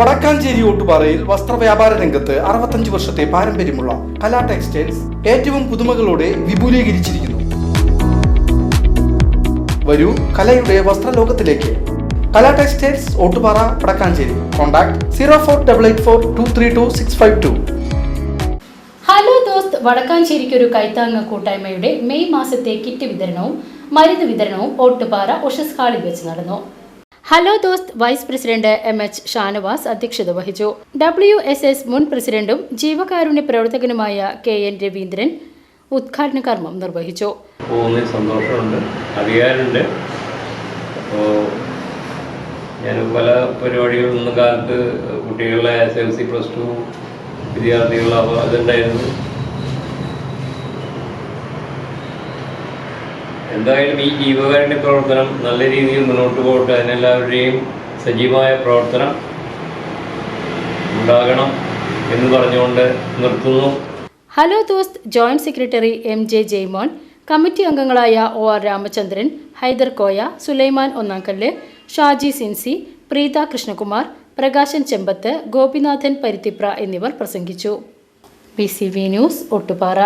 വടക്കാഞ്ചേരി ഓട്ടുപാറയിൽ വസ്ത്രവ്യാപാര രംഗത്ത് അറുപത്തഞ്ച് വർഷത്തെ പാരമ്പര്യമുള്ള കലാ ടെക്സ്റ്റൈൽസ് ഏറ്റവും പുതുമകളോടെ വിപുലീകരിച്ചിരിക്കുന്നു. വരൂ കലയുടെ വസ്ത്രലോകത്തിലേക്ക്. Kala textiles Ottupara Vadakkanchery. Contact zero four double eight four two three two six five two. Hello ദോസ്ത് വടക്കാഞ്ചേരിക്കൊരു കൈത്താങ്ങ കൂട്ടായ്മയുടെ മെയ് മാസത്തെ കിറ്റ് വിതരണവും മരുന്ന് വിതരണവും ഓട്ടുപാറ ഒഷസ് ഹാളിൽ വെച്ച് നടന്നു. ഹലോ ദോസ്ത് vice president M H Shanavas അധ്യക്ഷത വഹിച്ചു. ഡബ്ല്യു എസ് എസ് മുൻ പ്രസിഡന്റും ജീവകാരുണ്യ പ്രവർത്തകനുമായ കെ എൻ രവീന്ദ്രൻ ഉദ്ഘാടന കർമ്മം നിർവഹിച്ചു. സന്തോഷമുണ്ട്. അധികാരമുണ്ട്. ഞാൻ പല പരിപാടികളിൽ നിന്ന കാലത്ത് കുട്ടികളെ S L C plus two വിദ്യാർത്ഥികൾ അപ്പോൾ എന്തായാലും ഈ ജീവകാരുണ്യ പ്രവർത്തനം നല്ല രീതിയിൽ മുന്നോട്ട് പോകട്ടെ അതിനെല്ലാവരുടെയും സജീവമായ പ്രവർത്തനം ഉണ്ടാകണം എന്ന് പറഞ്ഞുകൊണ്ട് നിർത്തുന്നു. ഹലോ ദോസ്ത് joint secretary M J Jaimon committee അംഗങ്ങളായ ഒ ആർ രാമചന്ദ്രൻ ഹൈദർ കോയ സുലൈമാൻ ഒന്നാംകല്ല് ഷാജി സിൻസി പ്രീത കൃഷ്ണകുമാർ പ്രകാശൻ ചെമ്പത്ത് ഗോപിനാഥൻ പരുത്തിപ്ര എന്നിവർ പ്രസംഗിച്ചു. B C V news Ottupara.